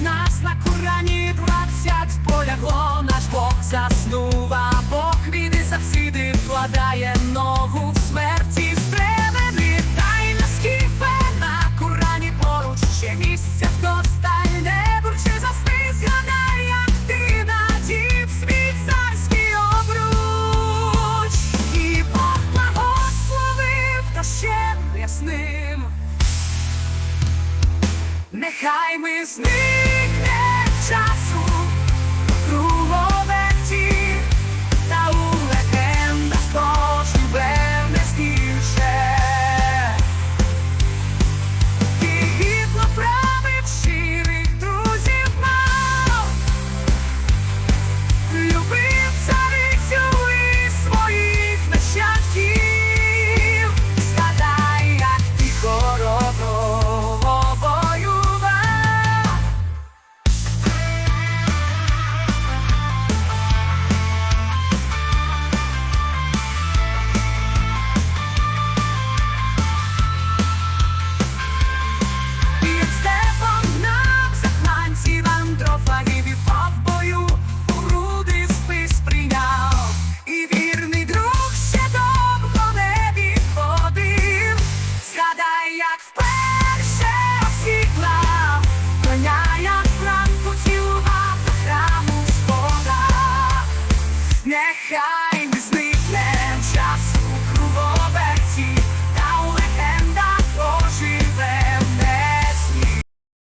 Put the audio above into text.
нас на Курані двадцять полягло, наш Бог заснув, а Бог він і завсіди вкладає ногу в смерті стрелени, Тайна скіфе на Курані поруч ще місця. нехай ми зникне час. нехай.